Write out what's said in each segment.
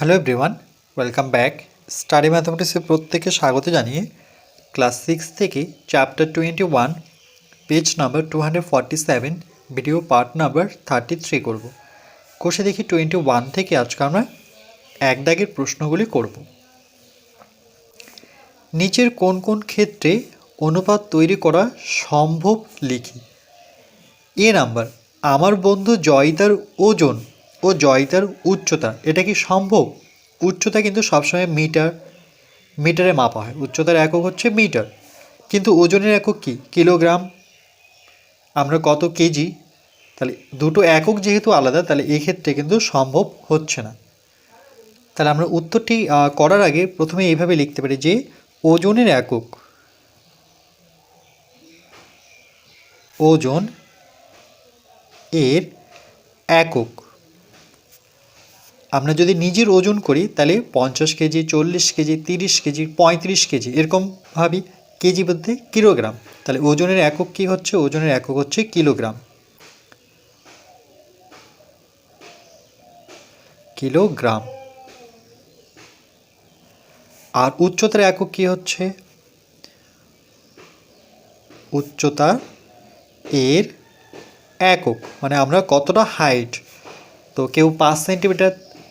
Hello everyone welcome back study ম্যাথামেটিক্সে প্রত্যেকে স্বাগত জানিয়ে ক্লাস সিক্স থেকে chapter twenty one page number two hundred forty seven video part number thirty three করব। কোষে দেখি টোয়েন্টি ওয়ান থেকে আজকে আমরা এক দাগের প্রশ্নগুলি করব। নিচের কোন কোন ক্ষেত্রে অনুপাত তৈরি করা সম্ভব লিখি। এ নাম্বার আমার বন্ধু জয়িতার ওজন ও জয়িতার উচ্চতা। এটা কি সম্ভব? উচ্চতা কিন্তু সবসময় মিটার, মিটারে মাপা হয়। উচ্চতার একক হচ্ছে মিটার। কিন্তু ওজনের একক কি? কিলোগ্রাম? আমরা কত কেজি? তাহলে দুটো একক যেহেতু আলাদা, তাহলে এক্ষেত্রে কিন্তু সম্ভব হচ্ছে না। তাহলে আমরা উত্তরটি করার আগে প্রথমে এইভাবে লিখতে পারি যে ওজনের একক। ওজন এর একক। আমরা যদি নিজের ওজন করি, তাহলে পঞ্চাশ কেজি, চল্লিশ কেজি, তিরিশ কেজি, পঁয়ত্রিশ কেজি, এরকম ভাবি কেজি বলতে কিলোগ্রাম। তাহলে ওজনের একক কি হচ্ছে? ওজনের একক হচ্ছে কিলোগ্রাম। কিলোগ্রাম। আর উচ্চতার একক কি হচ্ছে? উচ্চতা এর একক। মানে আমরা কতটা হাইট তো কেউ পাঁচ সেন্টিমিটার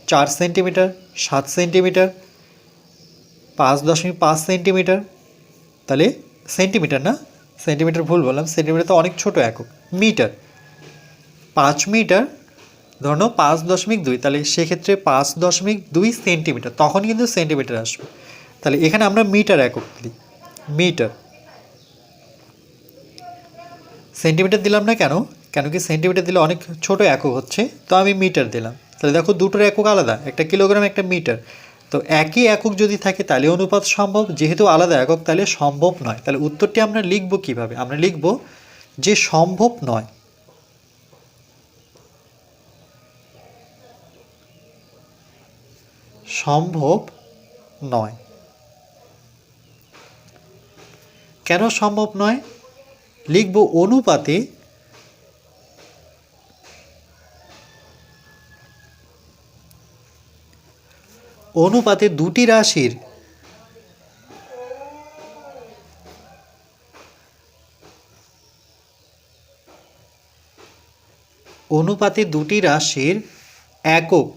চার সেন্টিমিটার, সাত সেন্টিমিটার, পাঁচ দশমিক পাঁচ সেন্টিমিটার, তাহলে সেন্টিমিটার না? সেন্টিমিটার ভুল বললাম, সেন্টিমিটার তো অনেক ছোট একক, মিটার। পাঁচ মিটার, ধরো পাঁচ দশমিক দুই, তাহলে সেক্ষেত্রে পাঁচ দশমিক দুই সেন্টিমিটার, তখন কিন্তু সেন্টিমিটার আসবে। তাহলে এখানে আমরা মিটার একক দিই, মিটার। সেন্টিমিটার দিলাম না কেন? কেন কি সেন্টিমিটার দিলে অনেক ছোট একক হচ্ছে, তো আমি মিটার দিলাম। তাহলে দেখো দুটোর একক আলাদা, একটা কিলোগ্রাম, একটা মিটার। তো একই একক যদি থাকে তাহলে অনুপাত সম্ভব, যেহেতু আলাদা একক তাহলে সম্ভব নয়। তাহলে উত্তরটি আমরা লিখব কীভাবে? আমরা লিখব যে সম্ভব নয়। সম্ভব নয়। কেন সম্ভব নয়? লিখব অনুপাতে অনুপাতে দুটি রাশির অনুপাতে দুটি রাশির একক,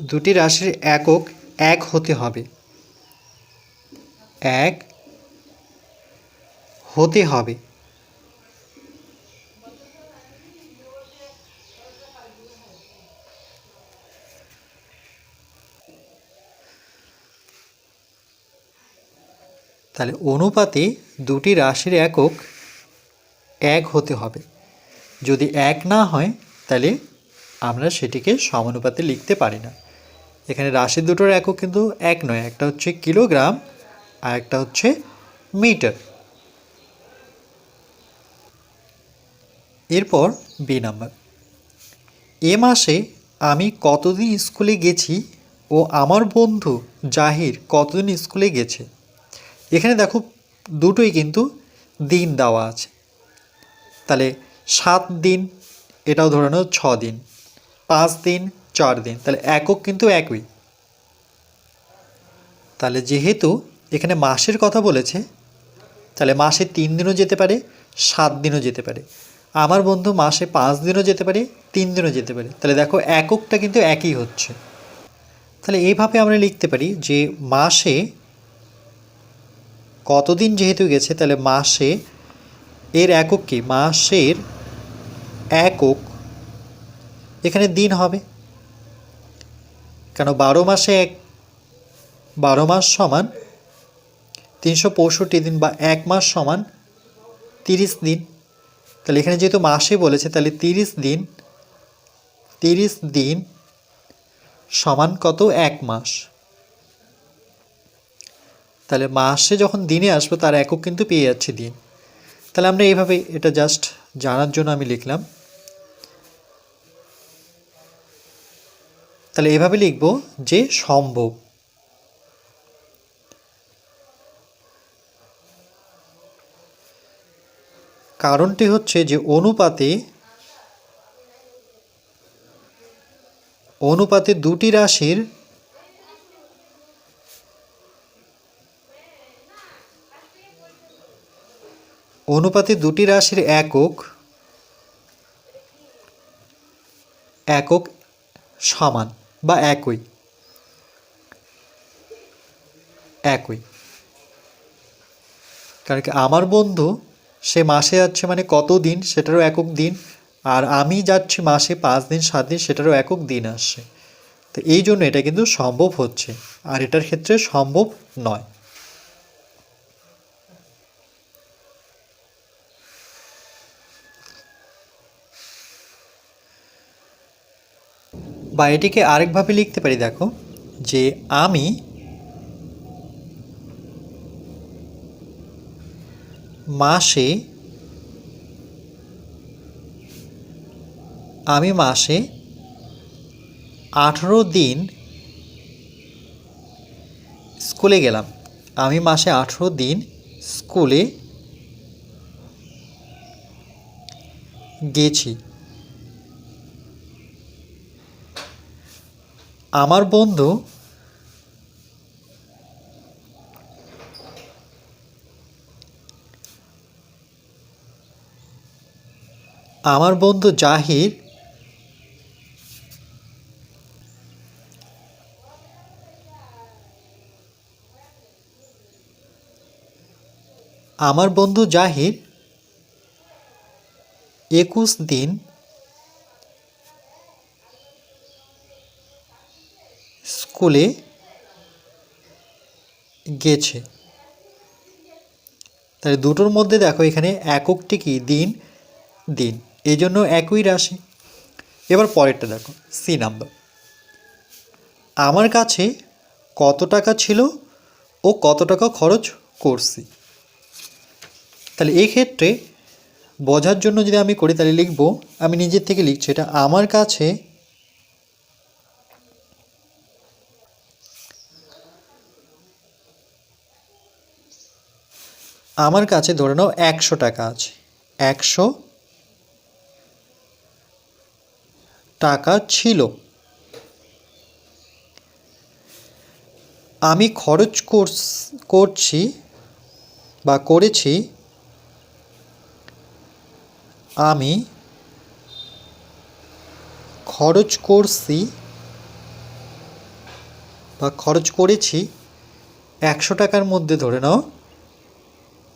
দুটি রাশির একক এক হতে হবে। এক হতে হবে। তাহলে অনুপাতে দুটি রাশির একক এক হতে হবে। যদি এক না হয়, তাহলে আমরা সেটিকে সমানুপাতে লিখতে পারি না। এখানে রাশি দুটোর একক কিন্তু এক নয়, একটা হচ্ছে কিলোগ্রাম আর একটা হচ্ছে মিটার। এরপর বি নাম্বার। এ মাসে আমি কতদিন স্কুলে গেছি ও আমার বন্ধু জাহির কতদিন স্কুলে গেছে? এখানে দেখো দুটোই কিন্তু দিন দেওয়া আছে। তাহলে সাত দিন, এটাও ধরে নাও ছ দিন। পাঁচ দিন, চার দিন, তাহলে একক কিন্তু একই। তাহলে যেহেতু এখানে মাসের কথা বলেছে, তাহলে মাসে তিন দিনও যেতে পারে, সাত দিনও যেতে পারে। আমার বন্ধু মাসে পাঁচ দিনও যেতে পারে, তিন দিনও যেতে পারে। তাহলে দেখো এককটা কিন্তু একই হচ্ছে। তাহলে এইভাবে আমরা লিখতে পারি যে মাসে কতদিন যেহেতু গেছে, তাহলে মাসে এর একক কি? মাসের একক এখানে দিন হবে। কেন বারো মাসে এক, বারো মাস সমান তিনশো পঁয়ষট্টি দিন বা এক মাস সমান তিরিশ দিন। তাহলে এখানে যেহেতু মাসে বলেছে, তাহলে তিরিশ দিন তিরিশ দিন সমান কত? এক মাস। তাহলে মাসে যখন দিনে আসব, তার একক কিন্তু পেয়ে যাচ্ছে দিন। তাহলে আমরা এইভাবে এটা জাস্ট জানার জন্য আমি লিখলাম। তাহলে এভাবে লিখব যে সম্ভব। কারণটি হচ্ছে যে অনুপাতে অনুপাতে দুটি রাশির অনুপাতে দুটি রাশির একক একক সমান বা একই। একই। কারণ কি আমার বন্ধু, সে মাসে যাচ্ছে মানে কত দিন, সেটারও একক দিন। আর আমি যাচ্ছি মাসে পাঁচ দিন, সাত দিন, সেটারও একক দিন আসছে। তো এই জন্য এটা কিন্তু সম্ভব হচ্ছে। আর এটার ক্ষেত্রে সম্ভব নয়। বা এটিকে আরেকভাবে লিখতে পারি, দেখো, যে আমি মাসে আমি মাসে আঠেরো দিন স্কুলে গেলাম। আমি মাসে আঠেরো দিন স্কুলে গেছি। আমার বন্ধু আমার বন্ধু জাহির আমার বন্ধু জাহির একুশ দিন স্কুলে গেছে। তাহলে দুটোর মধ্যে দেখো এখানে এককটি কি দিন দিন। এই জন্য একই রাশি। এবার পরেরটা দেখো, সি নাম্বার। আমার কাছে কত টাকা ছিল ও কত টাকা খরচ করছি? তাহলে এই ক্ষেত্রে বোঝার জন্য যদি আমি করি, তাহলে লিখব, আমি নিজের থেকে লিখছি, এটা আমার কাছে আমার কাছে ধরে নাও একশো টাকা আছে। একশো টাকা ছিল। আমি খরচ করছি বা করেছি, আমি খরচ করছি বা খরচ করেছি একশো টাকার মধ্যে ধরে নাও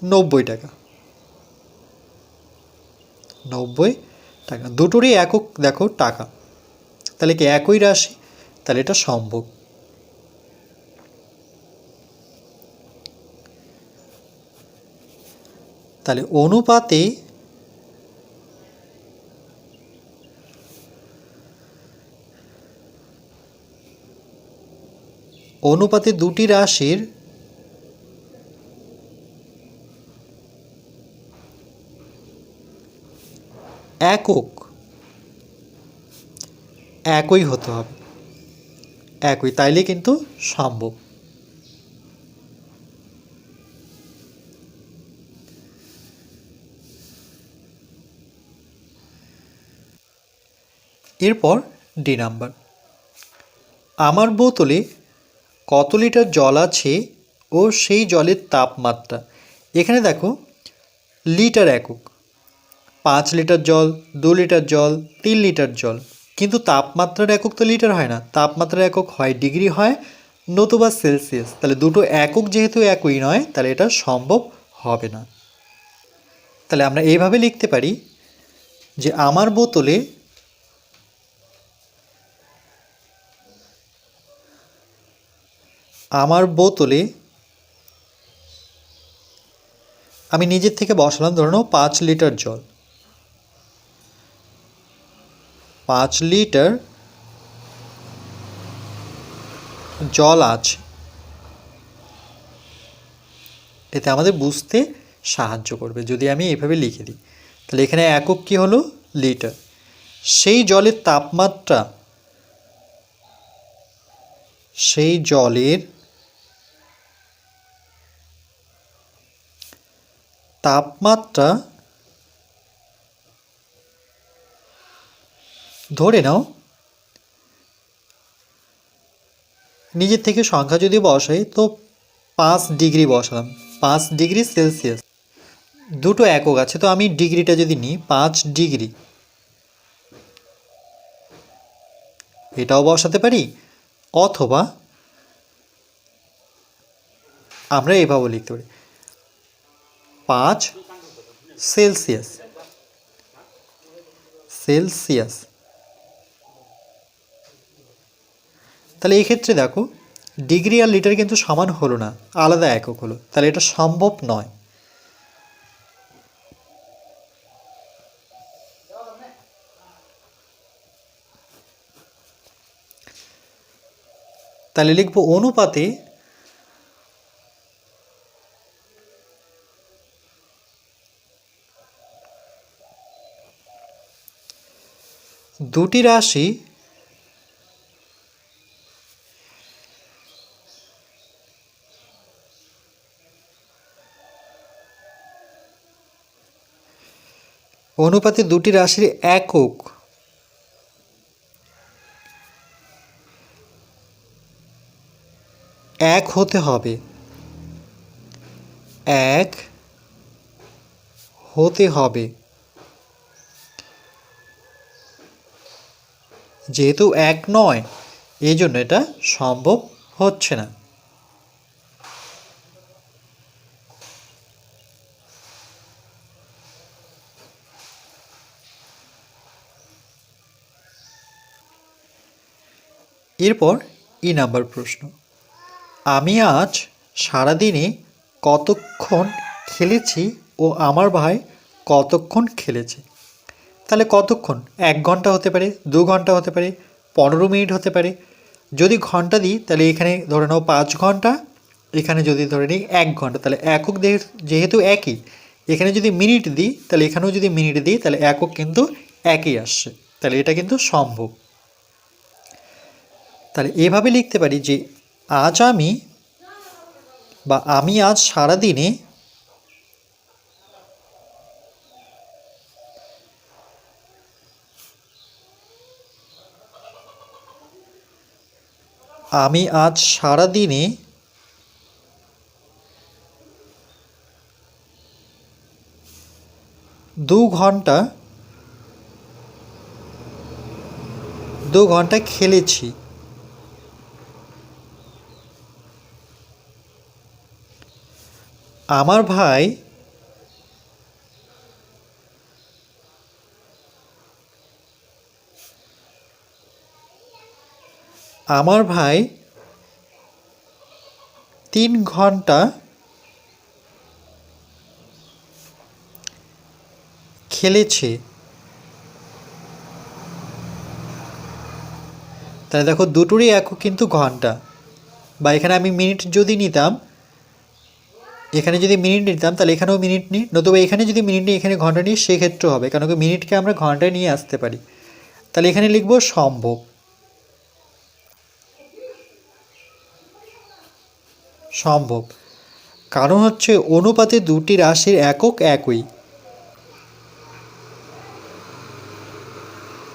নব্বই টাকা। নব্বই টাকা। দুটোরই একক দেখো টাকা। তাহলে কি একই রাশি? তাহলে এটা সম্ভব। তাহলে অনুপাতে অনুপাতে দুটি রাশির একক। একই হতে হবে। একই তাইলে কিন্তু সম্ভব। এরপর ডি নাম্বার। আমার বোতলে কত লিটার জল আছে ও সেই জলের তাপমাত্রা? এখানে দেখো, লিটার একক। পাঁচ লিটার জল, দু লিটার জল, তিন লিটার জল। কিন্তু তাপমাত্রার একক তো লিটার হয় না। তাপমাত্রার একক হয় ডিগ্রি হয় নতুবা সেলসিয়াস। তাহলে দুটো একক যেহেতু একই নয়, তাহলে এটা সম্ভব হবে না। তাহলে আমরা এইভাবে লিখতে পারি যে আমার বোতলে আমার বোতলে আমি নিজের থেকে বসালাম ধরে নাও পাঁচ লিটার জল। পাঁচ লিটার জল আছে। এতে আমাদের বুঝতে সাহায্য করবে। যদি আমি এভাবে লিখে দিই, তাহলে এখানে একক কী হলো? লিটার। সেই জলের তাপমাত্রা, সেই জলের তাপমাত্রা ধরে নাও। নিজের থেকে সংখ্যা যদি বসাই তো পাঁচ ডিগ্রি বসালাম। পাঁচ ডিগ্রি সেলসিয়াস। দুটো একক আছে, তো আমি ডিগ্রিটা যদি নিই, পাঁচ ডিগ্রি। এটাও বসাতে পারি? অথবা আমরা এভাবে লিখতে পারি। পাঁচ সেলসিয়াস। সেলসিয়াস। তাহলে এই ক্ষেত্রে দেখো ডিগ্রি আর লিটার কিন্তু সমান হলো না, আলাদা একক হলো। তাহলে এটা সম্ভব নয়। তাহলে লিখব অনুপাতে দুটি রাশি অনুপাতে দুটি রাশির একক। এক হতে হবে। এক হতে হবে। যেহেতু এক নয়, এই জন্য এটা সম্ভব হচ্ছে না। এরপর ই নাম্বার প্রশ্ন। আমি আজ সারাদিনে কতক্ষণ খেলেছি ও আমার ভাই কতক্ষণ খেলেছে? তাহলে কতক্ষণ? এক ঘণ্টা হতে পারে, দু ঘণ্টা হতে পারে, পনেরো মিনিট হতে পারে। যদি ঘণ্টা দিই, তাহলে এখানে ধরে নাও পাঁচ ঘণ্টা, এখানে যদি ধরে নিই এক ঘণ্টা, তাহলে একক যেহেতু একই, এখানে যদি মিনিট দিই, তাহলে এখানেও যদি মিনিট দিই, তাহলে একক কিন্তু একই আসছে। তাহলে এটা কিন্তু সম্ভব। তাহলে এভাবে লিখতে পারি যে আজ আমি বা আমি আজ সারাদিনে আমি আজ সারাদিনে দু ঘণ্টা দু ঘণ্টা খেলেছি। আমার ভাই আমার ভাই তিন ঘণ্টা খেলেছে। তাহলে দেখো দুটোরই একক কিন্তু ঘণ্টা। বা এখানে আমি মিনিট যদি নিতাম এখানে যদি মিনিট নিতাম, তাহলে এখানেও মিনিট নিই নতুবা এখানে যদি মিনিট নিই এখানে ঘণ্টা নিই সেক্ষেত্রেও হবে। কারণ কি মিনিটকে আমরা ঘন্টায় নিয়ে আসতে পারি। তাহলে এখানে লিখব সম্ভব। সম্ভব। কারণ হচ্ছে অনুপাতে দুটি রাশির একক একই।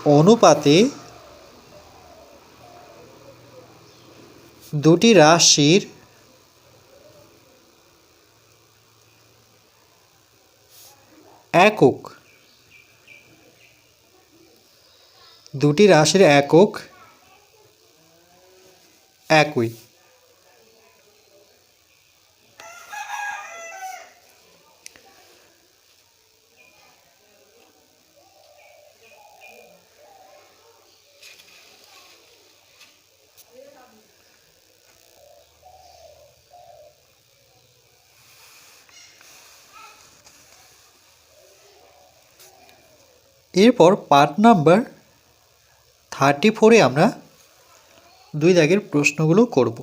অনুপাতে দুটি রাশির একক। দুটি রাশির একক একই। এরপর পার্ট নাম্বার থার্টি ফোরে আমরা দুই দাগের প্রশ্নগুলো করব।